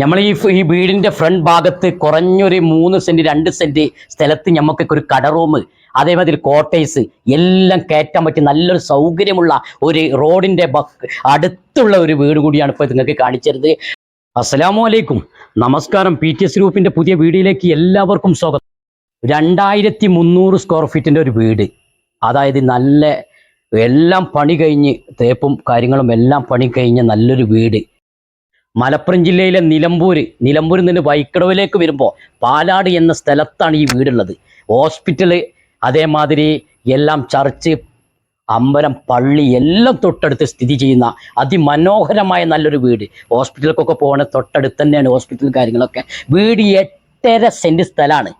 നമ്മൾ ഈ ഈ വീടിന്റെ ഫ്രണ്ട് ഭാഗത്ത് കുറഞ്ഞൊരു മൂന്ന് സെന്റ് രണ്ട് സെന്റ് സ്ഥലത്ത് ഞമ്മക്കൊക്കെ ഒരു കട റൂം. അതേമാതിരി കോട്ടേഴ്സ് എല്ലാം കയറ്റാൻ പറ്റിയ നല്ലൊരു സൗകര്യമുള്ള ഒരു റോഡിന്റെ അടുത്തുള്ള ഒരു വീട് കൂടിയാണ് ഇപ്പോൾ നിങ്ങൾക്ക് കാണിച്ചത് അസ്സലാമു അലൈക്കും നമസ്കാരം. പി ടി എസ് ഗ്രൂപ്പിന്റെ പുതിയ വീടിലേക്ക് എല്ലാവർക്കും സ്വാഗതം. രണ്ടായിരത്തി മുന്നൂറ് സ്ക്വയർ ഫീറ്റിന്റെ ഒരു വീട്. അതായത് നല്ല എല്ലാം പണി കഴിഞ്ഞ് തേപ്പും കാര്യങ്ങളും എല്ലാം പണി കഴിഞ്ഞ നല്ലൊരു വീട്. മലപ്പുറം ജില്ലയിലെ നിലമ്പൂർ നിലമ്പൂരിൽ നിന്ന് വൈക്കടവിലേക്ക് വരുമ്പോൾ പാലാട് എന്ന സ്ഥലത്താണ് ഈ വീടുള്ളത്. ഹോസ്പിറ്റൽ അതേമാതിരി എല്ലാം ചർച്ച് അമ്പലം പള്ളി എല്ലാം തൊട്ടടുത്ത് സ്ഥിതി ചെയ്യുന്ന അതിമനോഹരമായ നല്ലൊരു വീട്. ഹോസ്പിറ്റലിലേക്കൊക്കെ പോകണ തൊട്ടടുത്ത് തന്നെയാണ് ഹോസ്പിറ്റൽ കാര്യങ്ങളൊക്കെ. വീട് എട്ടര സെന്റ് സ്ഥലമാണ്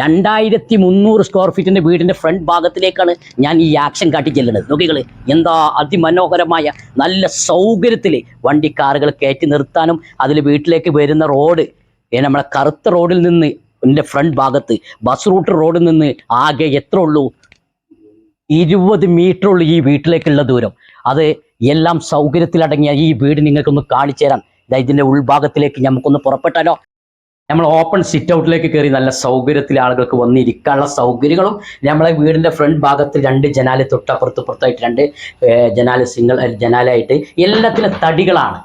രണ്ടായിരത്തി മുന്നൂറ് സ്ക്വയർ ഫീറ്റിന്റെ വീടിന്റെ ഫ്രണ്ട് ഭാഗത്തിലേക്കാണ് ഞാൻ ഈ ആക്ഷൻ കാട്ടി ചെല്ലുന്നത്. എന്താ അതിമനോഹരമായ നല്ല സൗകര്യത്തിൽ വണ്ടി കാറുകൾ കയറ്റി നിർത്താനും അതിൽ വീട്ടിലേക്ക് വരുന്ന റോഡ് നമ്മളെ കറുത്ത റോഡിൽ നിന്ന് എന്റെ ഫ്രണ്ട് ഭാഗത്ത് ബസ് റൂട്ട് റോഡിൽ നിന്ന് ആകെ എത്ര ഉള്ളൂ? ഇരുപത് മീറ്റർ ഉള്ളൂ ഈ വീട്ടിലേക്കുള്ള ദൂരം. അത് എല്ലാം സൗകര്യത്തിലടങ്ങിയ ഈ വീട് നിങ്ങൾക്കൊന്ന് കാണിച്ചു തരാം ഇതിന്റെ ഉൾഭാഗത്തിലേക്ക് നമുക്കൊന്ന് പുറപ്പെട്ടാലോ? നമ്മൾ ഓപ്പൺ സിറ്റ് ഔട്ടിലേക്ക് കയറി നല്ല സൗകര്യത്തിൽ ആളുകൾക്ക് വന്നിരിക്കാനുള്ള സൗകര്യങ്ങളും നമ്മളെ വീടിന്റെ ഫ്രണ്ട് ഭാഗത്ത് രണ്ട് ജനാല തൊട്ടപ്പുറത്ത് പുറത്തായിട്ട് രണ്ട് ജനാല് സിംഗിൾ ജനാലായിട്ട് എല്ലാത്തിലും തടികളാണ്.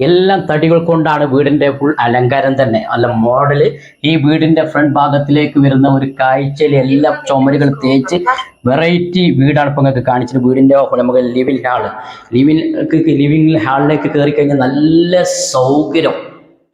എല്ലാം തടികൾ കൊണ്ടാണ് വീടിന്റെ ഫുൾ അലങ്കാരം തന്നെ. അല്ല മോഡൽ ഈ വീടിന്റെ ഫ്രണ്ട് ഭാഗത്തിലേക്ക് വരുന്ന ഒരു കാഴ്ചയിൽ എല്ലാ ചുമരുകൾ തേച്ച് വെറൈറ്റി വീടാണ് ഇപ്പം നിങ്ങൾക്ക് കാണിച്ചത്. വീടിന്റെ നമുക്ക് ലിവിംഗ് ഹാൾ ലിവിംഗ് ലിവിംഗ് ഹാളിലേക്ക് കയറി കഴിഞ്ഞാൽ നല്ല സൗകര്യം.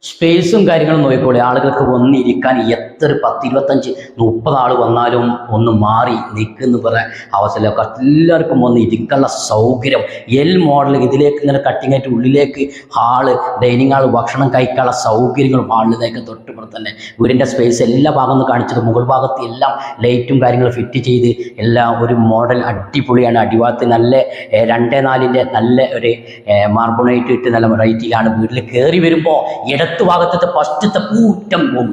സ്പേസും കാര്യങ്ങളും നോക്കിക്കോളെ. ആളുകൾക്ക് വന്നിരിക്കാൻ എത്ര പത്ത് ഇരുപത്തഞ്ച് മുപ്പത് ആൾ വന്നാലും ഒന്ന് മാറി നിൽക്കുന്നു പറയാൻ അവസരമൊക്കെ എല്ലാവർക്കും വന്ന് ഇരിക്കാനുള്ള സൗകര്യം. എൽ മോഡൽ ഇതിലേക്ക് ഇങ്ങനെ കട്ടിങ് ആയിട്ട് ഉള്ളിലേക്ക് ഹാൾ ഡൈനിങ് ഹാൾ ഭക്ഷണം കഴിക്കാനുള്ള സൗകര്യങ്ങളും ഹാളിലേക്ക് തൊട്ടുപുറത്ത് തന്നെ. വീടിന്റെ സ്പേസ് എല്ലാ ഭാഗം ഒന്ന് കാണിച്ചത് മുകൾ ഭാഗത്ത് എല്ലാം ലൈറ്റും കാര്യങ്ങളും ഫിറ്റ് ചെയ്ത് എല്ലാം ഒരു മോഡൽ അടിപൊളിയാണ്. അടിഭാഗത്ത് നല്ല രണ്ടേ നാലിന്റെ നല്ല ഒരു മാർബണൈറ്റ് ഇട്ട് നല്ല വെറൈറ്റിയിലാണ് വീട്ടിൽ കയറി വരുമ്പോൾ ഇടത്ത് ഭാഗത്തത്തെ ഫസ്റ്റത്തെ കൂറ്റം റൂം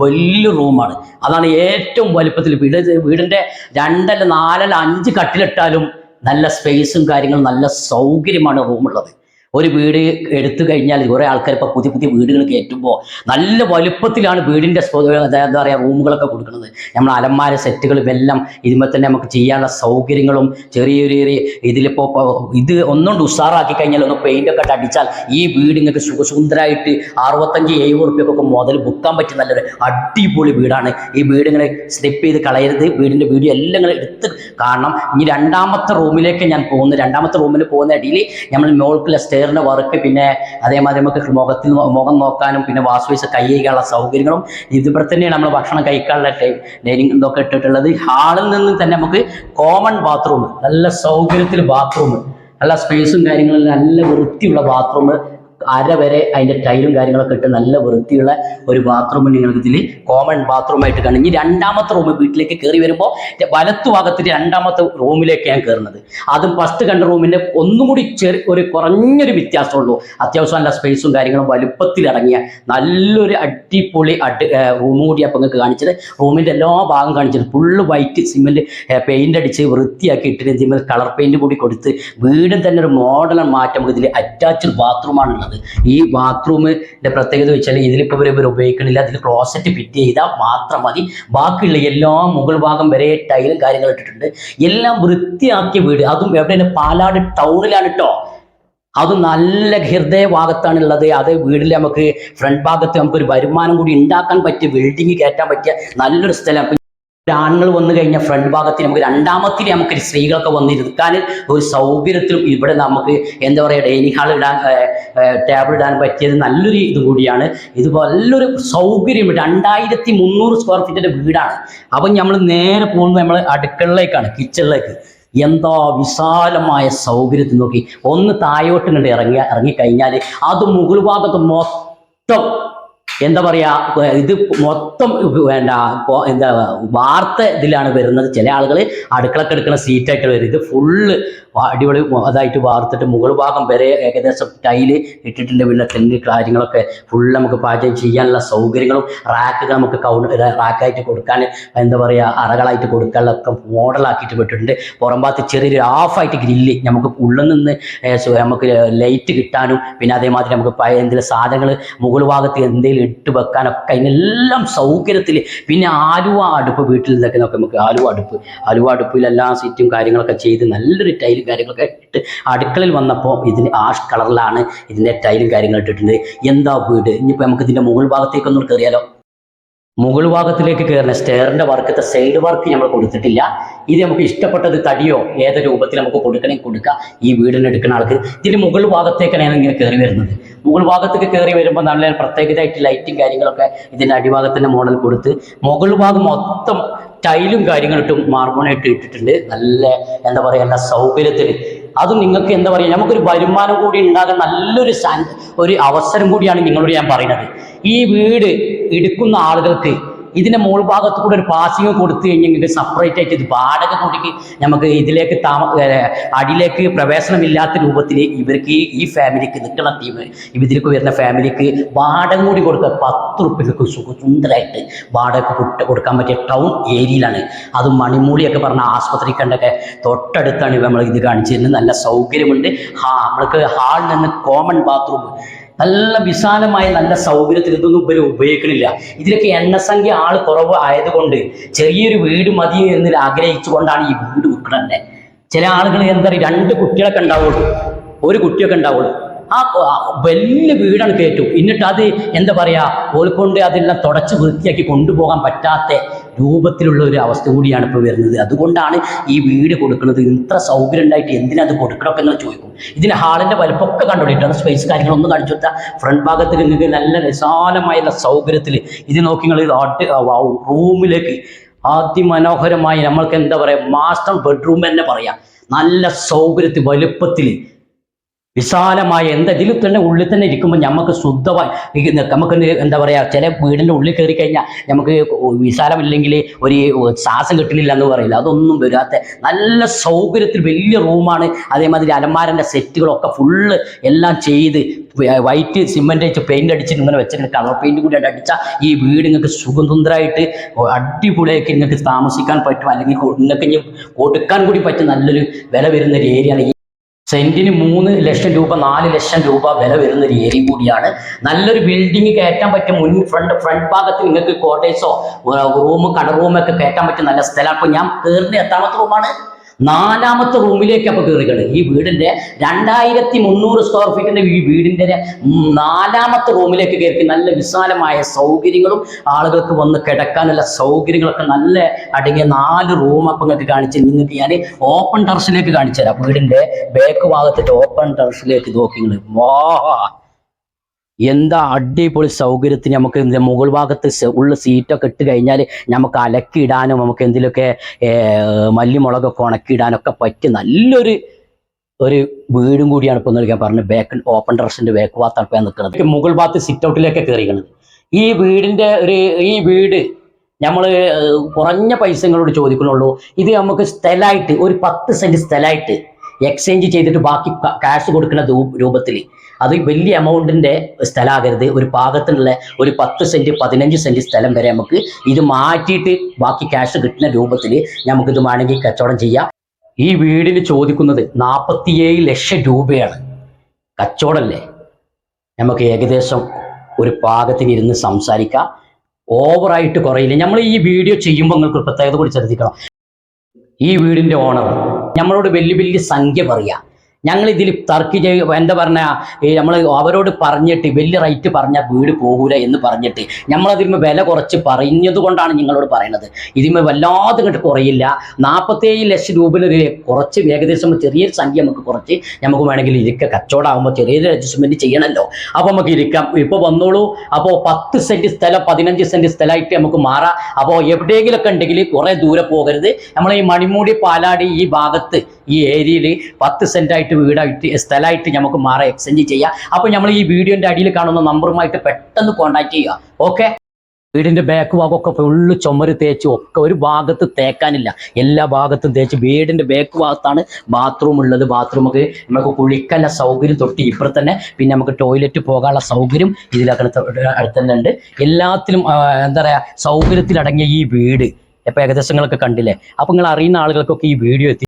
വലിയ റൂമാണ്. അതാണ് ഏറ്റവും വലുപ്പത്തിൽ വീട്. വീടിന്റെ രണ്ടല്ല നാലല്ല അഞ്ച് കട്ടിലിട്ടാലും നല്ല സ്പേസും കാര്യങ്ങളും നല്ല സൗകര്യമാണ് റൂമുള്ളത്. ഒരു വീട് എടുത്തു കഴിഞ്ഞാൽ കുറേ ആൾക്കാർ ഇപ്പോൾ പുതിയ പുതിയ വീടുകൾ കയറ്റുമ്പോൾ നല്ല വലുപ്പത്തിലാണ് വീടിന്റെ എന്താ പറയുക റൂമുകളൊക്കെ കൊടുക്കുന്നത്. നമ്മൾ അലമാര സെറ്റുകളും എല്ലാം ഇതുമ്പോൾ തന്നെ നമുക്ക് ചെയ്യാനുള്ള സൗകര്യങ്ങളും ചെറിയ ചെറിയ ഇതിലിപ്പോൾ ഇത് ഒന്നുകൊണ്ട് ഉഷാറാക്കി കഴിഞ്ഞാൽ ഒന്ന് പെയിന്റൊക്കെ ഇട്ട് അടിച്ചാൽ ഈ വീട് നിങ്ങൾക്ക് സുഖസുന്ദരമായിട്ട് അറുപത്തഞ്ച് എഴുപത് റുപ്യക്കൊക്കെ മുതൽ ബുക്കാൻ പറ്റിയ നല്ലൊരു അടിപൊളി വീടാണ്. ഈ വീട് ഇങ്ങനെ സ്ലിപ്പ് ചെയ്ത് കളയരുത്. വീടിന്റെ വീഡിയോ എല്ലാം ഇങ്ങനെ എടുത്ത് കാണണം. ഇനി രണ്ടാമത്തെ റൂമിലേക്ക് ഞാൻ പോകുന്നു. രണ്ടാമത്തെ റൂമിൽ പോകുന്ന ഇടയിൽ നമ്മൾ മോൾക്കുള്ള സ്റ്റെയറിന്റെ വർക്ക് പിന്നെ അതേമാതിരി നമുക്ക് മുഖത്തിൽ മുഖം നോക്കാനും പിന്നെ വാഷ് ബേസ് കൈ കഴിക്കാനുള്ള സൗകര്യങ്ങളും ഇതിവിടെ തന്നെയാണ് നമ്മൾ ഭക്ഷണം കഴിക്കാനുള്ള ഡൈനിങ് ഇതൊക്കെ ഇട്ടിട്ടുള്ളത്. ഹാളിൽ നിന്ന് തന്നെ നമുക്ക് കോമൺ ബാത്റൂം നല്ല സൗകര്യത്തിൽ ബാത്റൂം നല്ല സ്പേസും കാര്യങ്ങളും നല്ല വൃത്തിയുള്ള ബാത്റൂം അര വരെ അതിന്റെ ടൈലും കാര്യങ്ങളൊക്കെ ഇട്ട് നല്ല വൃത്തിയുള്ള ഒരു ബാത്റൂം നിങ്ങൾക്ക് ഇതിൽ കോമൺ ബാത്റൂമായിട്ട് കാണും. ഇനി രണ്ടാമത്തെ റൂം വീട്ടിലേക്ക് കയറി വരുമ്പോൾ വലത്തു ഭാഗത്ത് രണ്ടാമത്തെ റൂമിലേക്കാണ് കയറുന്നത് അതും ഫസ്റ്റ് കണ്ട റൂമിന്റെ ഒന്നും കൂടി ചെറിയ ഒരു കുറഞ്ഞൊരു വ്യത്യാസമുള്ളൂ. അത്യാവശ്യം നല്ല സ്പേസും കാര്യങ്ങളും വലുപ്പത്തിലടങ്ങിയ നല്ലൊരു അടിപൊളി അടി റൂമും കൂടി അപ്പം നിങ്ങൾക്ക് കാണിച്ചത്. റൂമിന്റെ എല്ലാ ഭാഗം കാണിച്ചത്. ഫുള്ള് വൈറ്റ് സിമെന്റ് പെയിന്റ് അടിച്ച് വൃത്തിയാക്കി ഇട്ടിട്ട് കളർ പെയിന്റ് കൂടി കൊടുത്ത് വീടും തന്നെ ഒരു മോഡൽ മാറ്റം ഇതിൽ അറ്റാച്ച്ഡ് ബാത്റൂമാണുള്ളത് ഈ ബാത്റൂമിന്റെ പ്രത്യേകത വെച്ചാൽ ഇതിലിപ്പോൾ ഇവർ ഇവർ ഉപയോഗിക്കണില്ല. അതിൽ ക്ലോസറ്റ് ഫിറ്റ് ചെയ്താൽ മാത്രം മതി. ബാക്കിയുള്ള എല്ലാ മുകൾ ഭാഗം വരെ ടൈലും കാര്യങ്ങളും ഇട്ടിട്ടുണ്ട്. എല്ലാം വൃത്തിയാക്കിയ വീട്. അതും എവിടെയാണ്? പാലാട് ടൗണിലാണ് കേട്ടോ അത് നല്ല ഹൃദയഭാഗത്താണ് ഉള്ളത് അത് വീടിൽ നമുക്ക് ഫ്രണ്ട് ഭാഗത്ത് നമുക്ക് ഒരു വരുമാനം കൂടി ഉണ്ടാക്കാൻ പറ്റിയ ബിൽഡിങ് കയറ്റാൻ പറ്റിയ നല്ലൊരു സ്ഥലം. ആണുങ്ങൾ വന്നു കഴിഞ്ഞാൽ ഫ്രണ്ട് ഭാഗത്തിൽ നമുക്ക് രണ്ടാമത്തിൽ നമുക്ക് സ്ത്രീകളൊക്കെ വന്നിരുത്താൻ ഒരു സൗകര്യത്തിലും ഇവിടെ നമുക്ക് എന്താ പറയുക ഡൈനിങ് ഹാൾ ഇടാൻ ടേബിൾ ഇടാൻ പറ്റിയത് നല്ലൊരു ഇത് കൂടിയാണ്. ഇത് നല്ലൊരു സൗകര്യം രണ്ടായിരത്തി മുന്നൂറ് സ്ക്വയർ ഫീറ്റിന്റെ വീടാണ്. അപ്പം നമ്മൾ നേരെ പോകുന്നത് നമ്മൾ അടുക്കളയിലേക്കാണ് കിച്ചണിലേക്ക് എന്താ വിശാലമായ സൗകര്യത്തിൽ നോക്കി. ഒന്ന് താഴോട്ട് ഇങ്ങോട്ട് ഇറങ്ങിയ ഇറങ്ങിക്കഴിഞ്ഞാൽ അത് മുകൾ ഭാഗത്ത് മൊത്തം എന്താ പറയാ ഇത് മൊത്തം വേണ്ട എന്താ വാർത്ത ഇതിലാണ് വരുന്നത്. ചില ആളുകൾ അടുക്കളക്കെടുക്കുന്ന സീറ്റായിട്ട് വരും. ഇത് ഫുള്ള് അടിപൊളി അതായിട്ട് വാർത്തിട്ട് മുകൾ ഭാഗം വരെ ഏകദേശം ടൈൽ ഇട്ടിട്ടുണ്ട്. പിന്നെ തെങ്ങ് കാര്യങ്ങളൊക്കെ ഫുള്ള് നമുക്ക് പാചകം ചെയ്യാനുള്ള സൗകര്യങ്ങളും റാക്കുകൾ നമുക്ക് കൗണ്ട് റാക്കായിട്ട് കൊടുക്കാൻ എന്താ പറയുക അറകളായിട്ട് കൊടുക്കാനുള്ള ഒക്കെ മോഡലാക്കിയിട്ട് വിട്ടിട്ടുണ്ട്. പുറം ഭാഗത്ത് ചെറിയൊരു ഹാഫായിട്ട് ഗ്രില്ല് നമുക്ക് ഉള്ളിൽ നിന്ന് നമുക്ക് ലൈറ്റ് കിട്ടാനും പിന്നെ അതേമാതിരി നമുക്ക് എന്തെങ്കിലും സാധനങ്ങൾ മുകൾ ഭാഗത്ത് എന്തെങ്കിലും ഇട്ട് വെക്കാനൊക്കെ അതിനെല്ലാം സൗകര്യത്തിൽ പിന്നെ ആലുവ അടുപ്പ് വീട്ടിൽ നിന്നൊക്കെ നമുക്ക് ആലുവ അടുപ്പ് ആലുവ അടുപ്പിൽ എല്ലാ സീറ്റും കാര്യങ്ങളൊക്കെ ചെയ്ത് നല്ലൊരു കാര്യങ്ങളൊക്കെ ഇട്ട് അടുക്കളയിൽ വന്നപ്പോൾ ഇതിന് ആഷ് കളറിലാണ് ഇതിന്റെ ടൈലും കാര്യങ്ങളും ഇട്ടിട്ടുണ്ട്. എന്താ വീട്? ഇനിയിപ്പോൾ നമുക്ക് ഇതിന്റെ മുകൾ ഭാഗത്തേക്കൊന്നും കയറിയാലോ മുകൾ ഭാഗത്തിലേക്ക് കയറുന്ന സ്റ്റെയറിന്റെ വർക്കത്തെ സൈഡ് വർക്ക് നമ്മൾ കൊടുത്തിട്ടില്ല. ഇത് നമുക്ക് ഇഷ്ടപ്പെട്ടത് തടിയോ ഏത് രൂപത്തിൽ നമുക്ക് കൊടുക്കണമെങ്കിൽ കൊടുക്കാം. ഈ വീടിന് എടുക്കുന്ന ആൾക്ക് ഇതിന് മുകൾ ഭാഗത്തേക്കാണ് ഇങ്ങനെ കയറി വരുന്നത്. മുകൾ ഭാഗത്തേക്ക് കയറി വരുമ്പോൾ നല്ല പ്രത്യേകതയായിട്ട് ലൈറ്റും കാര്യങ്ങളൊക്കെ ഇതിന്റെ അടിഭാഗത്തിന്റെ മോഡൽ കൊടുത്ത് മുകൾ ഭാഗം മൊത്തം ടൈലും കാര്യങ്ങളിട്ടും മാർബോണായിട്ട് ഇട്ടിട്ടുണ്ട്. നല്ല എന്താ പറയുക നല്ല സൗകര്യത്തിൽ അതും നിങ്ങൾക്ക് എന്താ പറയുക നമുക്കൊരു വരുമാനം കൂടി ഉണ്ടാകാൻ നല്ലൊരു ഒരു അവസരം കൂടിയാണ് നിങ്ങളോട് ഞാൻ പറയുന്നത്. ഈ വീട് എടുക്കുന്ന ആളുകൾക്ക് ഇതിന്റെ മുകൾ ഭാഗത്ത് കൂടെ ഒരു പാസിങ് കൊടുത്തു കഴിഞ്ഞെങ്കിൽ സെപ്പറേറ്റ് ആയിട്ട് ഇത് വാടക കൂട്ടിക്ക് നമുക്ക് ഇതിലേക്ക് താമ അടിയിലേക്ക് പ്രവേശനമില്ലാത്ത രൂപത്തിൽ ഇവർക്ക് ഈ- ഫാമിലിക്ക് നിൽക്കുന്ന ടീം ഇതിലേക്ക് വരുന്ന ഫാമിലിക്ക് വാടക കൂടി കൊടുക്കുക. പത്ത് റുപ്യക്ക് സുഖസുന്ദരമായിട്ട് വാടക കൊടുക്കാൻ പറ്റിയ ടൗൺ ഏരിയയിലാണ് അത് മണിമൂളിയൊക്കെ പറഞ്ഞ ആസ്പത്രി കണ്ടൊക്കെ തൊട്ടടുത്താണ് നമ്മൾ ഇത് കാണിച്ചിരുന്നത് നല്ല സൗകര്യമുണ്ട്. ഹാ നമ്മൾക്ക് ഹാളിൽ നിന്ന് കോമൺ ബാത്റൂം നല്ല വിശാലമായ നല്ല സൗകര്യത്തിൽ ഇതൊന്നും ഇവർ ഉപയോഗിക്കണില്ല. ഇതിലൊക്കെ എണ്ണസംഖ്യ ആൾ കുറവ് ആയതുകൊണ്ട് ചെറിയൊരു വീട് മതി എന്ന് ആഗ്രഹിച്ചുകൊണ്ടാണ് ഈ വീട് വിൽക്കുന്നത് ചില ആളുകൾ എന്താ പറയുക രണ്ട് കുട്ടികളൊക്കെ ഉണ്ടാവുള്ളൂ. ഒരു കുട്ടിയൊക്കെ ഉണ്ടാവുള്ളൂ. ആ വലിയ വീടാണ് കേട്ടു എന്നിട്ട് അത് എന്താ പറയുക ഓൽക്കൊണ്ട് അതെല്ലാം തുടച്ച് വൃത്തിയാക്കി കൊണ്ടുപോകാൻ പറ്റാത്ത രൂപത്തിലുള്ള ഒരു അവസ്ഥ കൂടിയാണ് ഇപ്പോൾ വരുന്നത്. അതുകൊണ്ടാണ് ഈ വീട് കൊടുക്കുന്നത്. ഇത്ര സൗകര്യം ഉണ്ടായിട്ട് എന്തിനാ അത് കൊടുക്കണമൊക്കെ നിങ്ങൾ ചോദിക്കും. ഇതിന് ഹാളിന്റെ വലുപ്പമൊക്കെ കണ്ടുപിടിക്കണം. സ്പേസ് കാര്യങ്ങളൊന്നും കാണിച്ചു കൊടുത്താൽ ഫ്രണ്ട് ഭാഗത്ത് നിങ്ങൾക്ക് നല്ല വിശാലമായ സൗകര്യത്തിൽ ഇത് നോക്കി നിങ്ങൾ റൂമിലേക്ക് അതിമനോഹരമായി നമ്മൾക്ക് എന്താ പറയുക മാസ്റ്റർ ബെഡ്റൂം തന്നെ പറയാം. നല്ല സൗകര്യത്തിൽ വലുപ്പത്തിൽ വിശാലമായ എന്താ ഇതിൽ തന്നെ ഉള്ളിൽ തന്നെ ഇരിക്കുമ്പോൾ നമുക്ക് ശുദ്ധമായി നമുക്ക് എന്താ പറയുക ചില വീടിന്റെ ഉള്ളിൽ കയറി കഴിഞ്ഞാൽ നമുക്ക് വിശാലമില്ലെങ്കിൽ ഒരു ശ്വാസം കിട്ടുന്നില്ല എന്ന് പറയില്ല. അതൊന്നും വരാത്ത നല്ല സൗകര്യത്തിൽ വലിയ റൂമാണ് അതേമാതിരി അലമാരന്റെ സെറ്റുകളൊക്കെ ഫുള്ള് എല്ലാം ചെയ്ത് വൈറ്റ് സിമെന്റ് വെച്ച് പെയിന്റ് അടിച്ചിട്ട് ഇങ്ങനെ വെച്ചിട്ട് കളർ പെയിന്റ് കൂടി അടിച്ചാൽ ഈ വീട് നിങ്ങൾക്ക് സുഖസുന്ദരമായിട്ട് അടിപൊളിയാക്കി നിങ്ങൾക്ക് താമസിക്കാൻ പറ്റും. അല്ലെങ്കിൽ നിങ്ങൾക്ക് ഇനി കൊടുക്കാൻ കൂടി പറ്റും നല്ലൊരു വില വരുന്ന ഒരു ഏരിയയാണ് ഈ സെന്റിന് മൂന്ന് ലക്ഷം രൂപ നാല് ലക്ഷം രൂപ വില വരുന്ന ഒരു ഏരിയ കൂടിയാണ്. നല്ലൊരു ബിൽഡിംഗ് കയറ്റാൻ പറ്റിയ മുൻ ഫ്രണ്ട് ഫ്രണ്ട് ഭാഗത്ത് നിങ്ങൾക്ക് കോട്ടേഴ്സോ റൂം കട റൂമൊക്കെ കയറ്റാൻ പറ്റിയ നല്ല സ്ഥലമാണ് അപ്പൊ ഞാൻ കയറുന്ന എത്രാമത്തെ റൂമാണ് നാലാമത്തെ റൂമിലേക്ക് അപ്പൊ കയറുകയാണ് ഈ വീടിന്റെ രണ്ടായിരത്തി മുന്നൂറ് സ്ക്വയർ ഫീറ്റിന്റെ ഈ വീടിന്റെ നാലാമത്തെ റൂമിലേക്ക് കയറി നല്ല വിശാലമായ സൗകര്യങ്ങളും ആളുകൾക്ക് വന്ന് കിടക്കാനുള്ള സൗകര്യങ്ങളൊക്കെ നല്ല അടങ്ങിയ നാല് റൂം അപ്പൊ നിങ്ങൾക്ക് കാണിച്ചു നിങ്ങൾക്ക് ഞാൻ ഓപ്പൺ ടെറസിലേക്ക് കാണിച്ചു തരാം. വീടിന്റെ ബാക്ക് ഭാഗത്തിന്റെ ഓപ്പൺ ടെറസിലേക്ക് നോക്കി വാ. എന്താ അടിപൊളി സൗകര്യത്തിന് നമുക്ക് ഇതിന്റെ മുകൾ ഭാഗത്ത് ഉള്ള സീറ്റൊക്കെ ഇട്ട് കഴിഞ്ഞാൽ നമുക്ക് അലക്കിയിടാനും നമുക്ക് എന്തിലൊക്കെ മല്ലിമുളകൊക്കെ ഉണക്കിയിടാനൊക്കെ പറ്റിയ നല്ലൊരു ഒരു വീടും കൂടിയാണ് ഇപ്പോൾ നൽകാൻ പറഞ്ഞത്. ബാക്ക് ഓപ്പൺ ഡ്രസ്സിന്റെ ബാക്ക് ഭാഗത്താണ് ഇപ്പോൾ നിൽക്കുന്നത്. മുകൾ ഭാഗത്ത് സിറ്റ് ഔട്ടിലേക്ക് കയറിക്കുന്നത് ഈ വീടിന്റെ ഒരു ഈ വീട് നമ്മൾ കുറഞ്ഞ പൈസകളോട് ചോദിക്കുന്നുള്ളൂ. ഇത് നമുക്ക് സ്ഥലമായിട്ട് ഒരു പത്ത് സെന്റ് സ്ഥലമായിട്ട് എക്സ്ചേഞ്ച് ചെയ്തിട്ട് ബാക്കി ക്യാഷ് കൊടുക്കുന്ന രൂപത്തിൽ അത് വലിയ എമൗണ്ടിന്റെ സ്ഥലമാകരുത് ഒരു പാകത്തിനുള്ള ഒരു പത്ത് സെന്റ് പതിനഞ്ച് സെന്റ് സ്ഥലം വരെ നമുക്ക് ഇത് മാറ്റിയിട്ട് ബാക്കി ക്യാഷ് കിട്ടുന്ന രൂപത്തിൽ നമുക്കിത് വേണമെങ്കിൽ കച്ചവടം ചെയ്യാം. ഈ വീടിന് ചോദിക്കുന്നത് നാൽപ്പത്തിയേഴ് ലക്ഷം രൂപയാണ്. കച്ചവടമല്ലേ നമുക്ക് ഏകദേശം ഒരു പാകത്തിന് ഇരുന്ന് സംസാരിക്കാം. ഓവറായിട്ട് കുറയില്ല. നമ്മൾ ഈ വീഡിയോ ചെയ്യുമ്പോൾ നിങ്ങൾക്ക് പ്രത്യേകത കൂടി ശ്രദ്ധിക്കണം. ഈ വീടിന്റെ ഓണർ നമ്മളോട് വലിയ വലിയ സംഖ്യ പറയാ. ഞങ്ങൾ ഇതിൽ തർക്കി ചെയ്യ എന്താ പറഞ്ഞ ഈ നമ്മൾ അവരോട് പറഞ്ഞിട്ട് വലിയ റേറ്റ് പറഞ്ഞാൽ വീട് പോകൂല എന്ന് പറഞ്ഞിട്ട് നമ്മളതിന്മേൽ വില കുറച്ച് പറഞ്ഞത് കൊണ്ടാണ് നിങ്ങളോട് പറയുന്നത് ഇതിന്മേൽ വല്ലാതെ ഇങ്ങോട്ട് കുറയില്ല. നാൽപ്പത്തേഴ് ലക്ഷം രൂപയിൽ കുറച്ച് ഏകദേശം ചെറിയൊരു സംഖ്യ നമുക്ക് കുറച്ച് നമുക്ക് വേണമെങ്കിൽ ഇരിക്കുക കച്ചവടമാകുമ്പോൾ ചെറിയൊരു അഡ്ജസ്റ്റ്മെന്റ് ചെയ്യണമല്ലോ അപ്പോൾ നമുക്ക് ഇരിക്കാം. ഇപ്പോൾ വന്നോളൂ. അപ്പോൾ പത്ത് സെന്റ് സ്ഥലം പതിനഞ്ച് സെന്റ് സ്ഥലമായിട്ട് നമുക്ക് മാറാം. അപ്പോൾ എവിടെയെങ്കിലുമൊക്കെ ഉണ്ടെങ്കിൽ കുറേ ദൂരെ പോകരുത്. നമ്മൾ ഈ മണിമൂടി പാലാടി ഈ ഭാഗത്ത് ഈ ഏരിയയിൽ പത്ത് സെന്റായിട്ട് വീടായിട്ട് സ്ഥലമായിട്ട് നമുക്ക് മാറി എക്സ്ചേഞ്ച് ചെയ്യാം. അപ്പോൾ നമ്മൾ ഈ വീഡിയോന്റെ അടിയിൽ കാണുന്ന നമ്പറുമായിട്ട് പെട്ടെന്ന് കോൺടാക്ട് ചെയ്യുക. ഓക്കെ വീടിന്റെ ബാക്ക് ഭാഗമൊക്കെ ഫുള്ള് ചുമര് തേച്ച് ഒക്കെ ഒരു ഭാഗത്ത് തേക്കാനില്ല. എല്ലാ ഭാഗത്തും തേച്ച് വീടിന്റെ ബാക്ക് ഭാഗത്താണ് ബാത്റൂം ഉള്ളത്. ബാത്റൂമൊക്കെ നമുക്ക് കുളിക്കാനുള്ള സൗകര്യം തൊട്ട് ഇപ്പുറത്ത് തന്നെ. പിന്നെ നമുക്ക് ടോയ്ലറ്റ് പോകാനുള്ള സൗകര്യം ഇതിലൊക്കെ അടുത്ത് തന്നെ ഉണ്ട്. എല്ലാത്തിലും എന്താ പറയാ സൗകര്യത്തിലടങ്ങിയ ഈ വീട്. ഇപ്പൊ ഏകദേശങ്ങളൊക്കെ കണ്ടില്ലേ? അപ്പൊ നിങ്ങൾ അറിയുന്ന ആളുകൾക്കൊക്കെ ഈ വീഡിയോ എത്തി